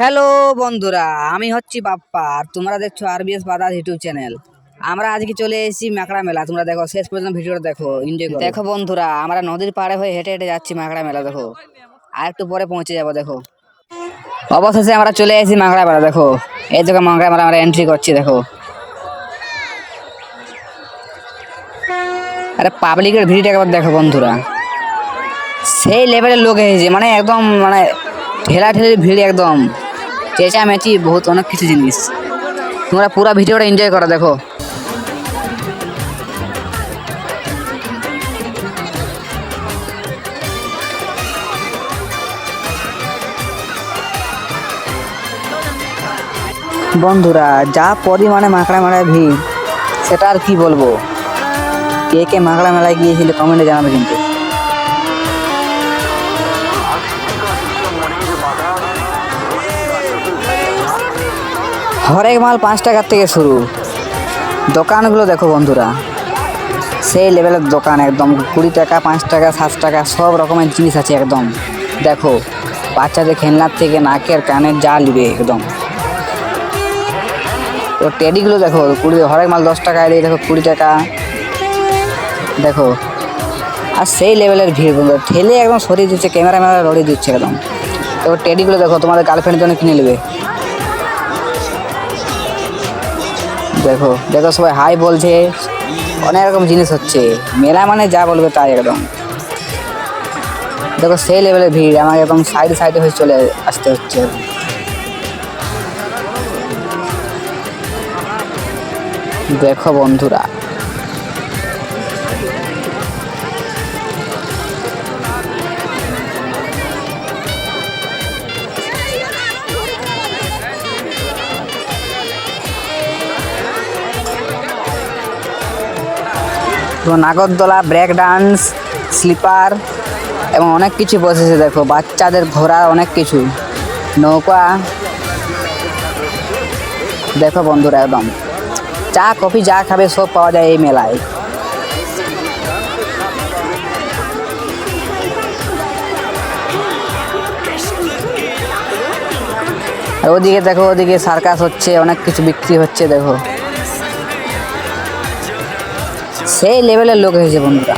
Hello বন্ধুরা, আমি হচ্ছি বাপ্পা আর তোমরা দেখছ আরবিএস বাদাস ইউটিউব চ্যানেল। আমরা আজকে চলে এসেছি মাকড়া মেলা, তোমরা দেখো, শেষ পর্যন্ত ভিডিওটা দেখো এনজয় দেখো বন্ধুরা, আমরা নদীর পাড়ে হয়ে হেঁটে হেঁটে যাচ্ছি মাকড়া মেলা, দেখো। আর একটু পরে পৌঁছে যাব, দেখো। অবশেষে আমরা চলে এসেছি মাকড়া মেলা, দেখো। এই দেখো মাকড়া মেলা, আমরা এন্ট্রি করছি, দেখো। আরে পাবলিকের ভিড়টা একবার দেখো বন্ধুরা। সেই লেভেলের লোক এসেছে মানে একদম মানে ঠেলা ঠেলির ভিড় একদম। চেঁচামেচি বহুত অনেক কিছু জিনিস। তোমরা পুরো ভিডিওটা এনজয় করো, দেখো। বন্ধুরা, যা পরিমাণে মাকড়া মেলায় ভিড়, সেটা আর কি বলব? কে কে মাকড়া মেলায় গিয়েছিল কমেন্টে জানাবে কিন্তু। হরেক মাল পাঁচ টাকার থেকে শুরু। দোকানগুলো দেখো বন্ধুরা। সেই লেভেলের দোকান একদম। কুড়ি টাকা, পাঁচ টাকা, সাত টাকা, সব রকমের জিনিস আছে একদম। দেখো, বাচ্চাদের খেলনার থেকে নাকের, কানের যা নিবে একদম। তো টেডিগুলো দেখো, কুড়ি হরেক মাল দশ টাকায় দিয়ে দেখো, কুড়ি টাকা। দেখো, আর সেই লেভেলের ভিড় বন্ধু ঠেলে একদম সরিয়ে দিচ্ছে ক্যামেরা ম্যামেরা লড়িয়ে দিচ্ছে একদম। তো টেডিগুলো দেখো, তোমাদের গার্লফ্রেন্ডের জন্য কিনে নেবে। দেখো দেখো সবাই হাই বলছে। অনেক রকম জিনিস হচ্ছে। মেলা মানে যা বলবে তাই একদম। দেখো, সেই লেভেলের ভিড় আমাকে একদম সাইডে সাইডে হয়ে চলে আসতে হচ্ছে। দেখো বন্ধুরা তো নাগরদোলা ব্রেক ডান্স স্লিপার এবং অনেক কিছু বসেছে, দেখো। বাচ্চাদের ঘোরার অনেক কিছু। নৌকা। দেখো বন্ধুরা, একদম। চা, কফি, যা খাবে, সব পাওয়া যায় এই মেলায়। ওদিকে দেখো, ওদিকে সার্কাস হচ্ছে, অনেক কিছু বিক্রি হচ্ছে, দেখো। সেই লেভেলের লোক হয়েছে বন্ধুরা